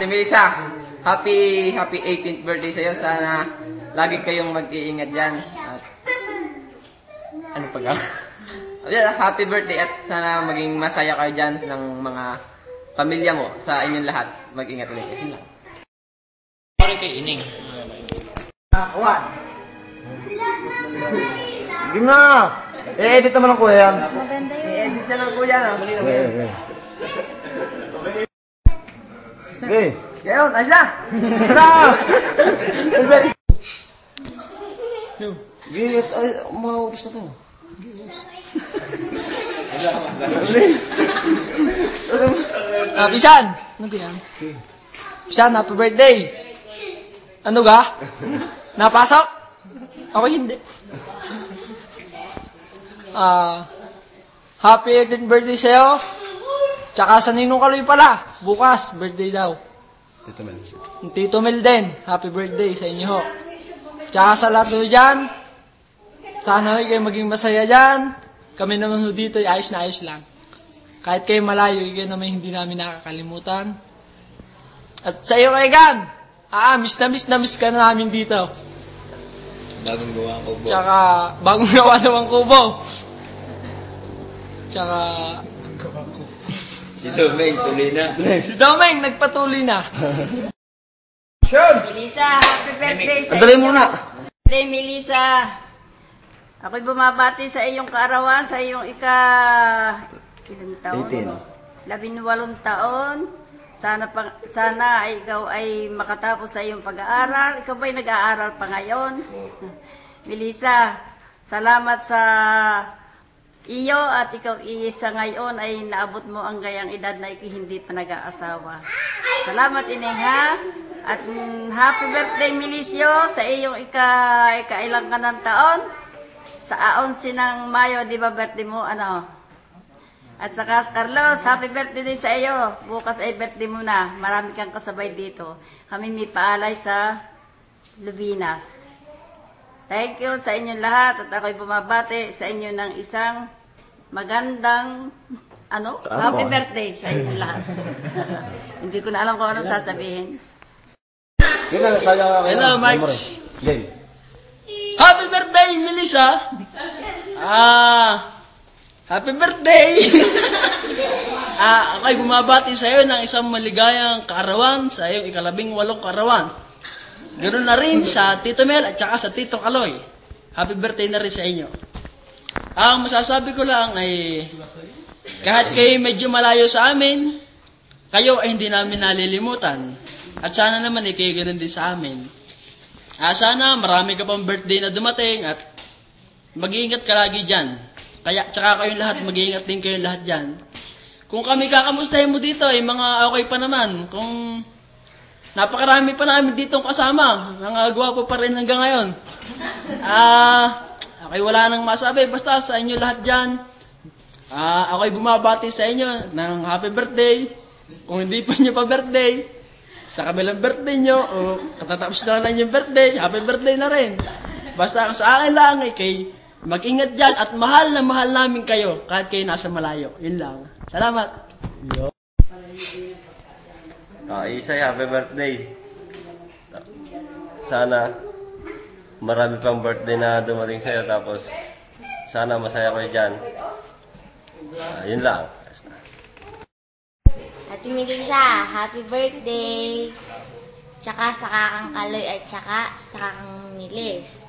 Ate Melissa, happy happy 18th birthday sa'yo. Sana lagi kayong mag-iingat dyan. At, ano pa ga? Happy birthday at sana maging masaya kayo dyan ng mga pamilya mo sa inyong lahat. Mag-ingat ulit. Yun lang. Pare kay Ining. Game na! Eh-edit naman ang kuya yan. I-edit na lang kuya. Okay, okay. Okay. Ngayon, ayos na! Ayos na! Git, ay, maubos na to. Ah, Pisan! Ano ba yan? Pisan, happy birthday! Ano ga? Napasok? Ako hindi. Ah, happy 18th birthday sa'yo. Tsaka sa Ninong Kaloy pala. Bukas, birthday daw. Tito Mel. Tito Mel din, happy birthday sa inyo ho. Tsaka sa lahat ho dyan, sana kayo maging masaya dyan. Kami naman ho dito, ay ayos na ayos lang. Kahit kayo malayo, kayo naman hindi namin nakakalimutan. At sa iyo, Kaigan, ah, miss na miss na miss ka na namin dito. Bagong gawa ko po. Tsaka, bagong gawa naman kubo. Tsaka, Si Domeng, tuloy na. si Domeng, nagpatuloy na. Melissa, happy birthday sa Andali muna. Birthday, Melissa. Ako'y bumabati sa iyong kaarawan, sa iyong ika... Ilang taon? 18. Labinwalong taon. Sana, pa, sana ay ikaw ay makatapos sa iyong pag-aaral. Ikaw ba'y nag-aaral pa ngayon? Melissa, salamat sa iyo at ikaw isa ngayon ay naabot mo ang gayang edad na hindi pa nag-aasawa. Salamat ining ha. At mm, happy birthday Milicio sa iyong ika ikailang ka ng taon. Sa 11 ng Mayo, di ba birthday mo ano? At saka Carlos, happy birthday din sa iyo. Bukas ay birthday mo na. Marami kang kasabay dito. Kami may paalay sa Lubinas. Thank you sa inyong lahat at ako'y bumabati sa inyo ng isang magandang ano? Ano? Happy birthday sa inyong lahat. Hindi ko na alam kung anong sasabihin. Sayang ako. Hello, Mike. Game. Happy birthday, Melissa! Ah, happy birthday! ah, ako'y bumabati sa iyo ng isang maligayang kaarawan sa iyong ikalabing walong kaarawan. Ganoon na rin sa Tito Mel at saka sa Tito Kaloy. Happy birthday na rin sa inyo. Ang masasabi ko lang ay kahit kayo medyo malayo sa amin, kayo ay hindi namin nalilimutan. At sana naman ay kayo ganun din sa amin. Ah, sana marami ka pang birthday na dumating at mag-iingat ka lagi dyan. Kaya, tsaka kayong lahat, mag-iingat din kayong lahat dyan. Kung kami kakamustahin mo dito, ay mga okay pa naman. Kung napakarami pa namin ditong kasama, mga gwapo pa rin hanggang ngayon. Ah, ako'y wala nang masabi. Basta sa inyo lahat dyan, ah, ako'y bumabati sa inyo ng happy birthday. Kung hindi pa nyo pa birthday, sa kabilang birthday nyo, o katatapos na lang yung birthday, happy birthday na rin. Basta sa akin lang, eh, kay mag-ingat dyan at mahal na mahal namin kayo kahit kayo nasa malayo. Yun lang. Salamat. Ah, Isay, happy birthday. Sana marami pang birthday na dumating sa'yo tapos sana masaya kayo dyan. Ah, yun lang. Ate Melissa, happy birthday! Tsaka sa kakang Kaloy at tsaka sa kakang Milis.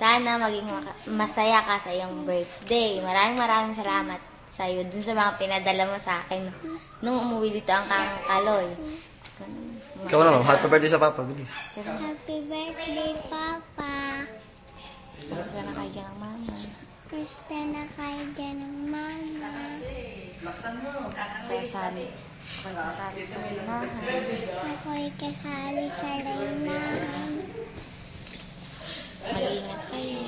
Sana maging masaya ka sa iyong birthday. Maraming maraming salamat sa iyo dun sa mga pinadala mo sa akin nung umuwi dito ang kakang Kaloy. Ikaw naman, happy birthday sa Papa, bilis. Happy birthday, Papa! Gusto na kayo dyan ng mama. Gusto na kayo dyan ng mama. Sasabi. Ako'y kasali sa unahan. Ako'y kasali sa reynahan. Mag-iingat kayo.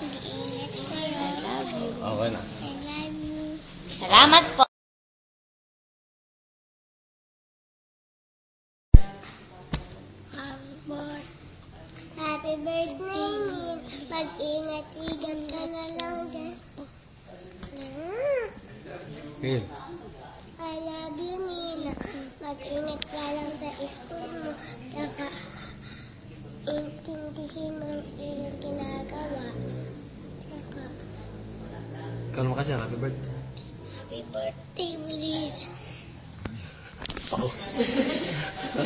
Mag-ingat kayo. I love you. Okay na. I love you. Salamat Happy birthday, Min. Mag-ingat, iganda na lang dyan. Game. I love you, Nina. mag-ingat ka lang sa school mo. Tsaka, intindihin mo iyong ginagawa. Tsaka, Ikaw naman kasi, happy birthday. happy birthday, Melissa.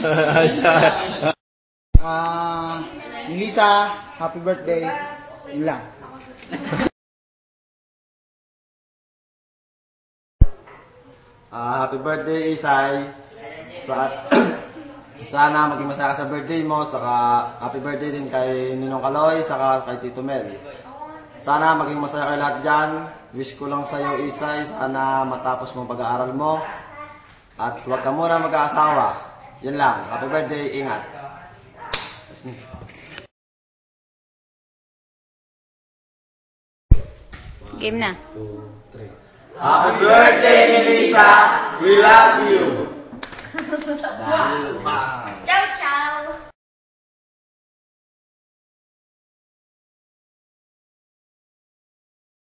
Ah, Melissa, happy birthday. Lang. Ah, happy birthday, Isay. Sa sana maging masaya sa birthday mo, saka happy birthday din kay Ninong Kaloy, saka kay Tito Mel. Sana maging masaya kayo lahat dyan. Wish ko lang sa'yo, Isay, sana matapos mo pag-aaral mo. At huwag ka muna mag-aasawa. Yan lang. Happy birthday, ingat. Tapos Game na. Happy birthday, Melissa! We love you! Dahil.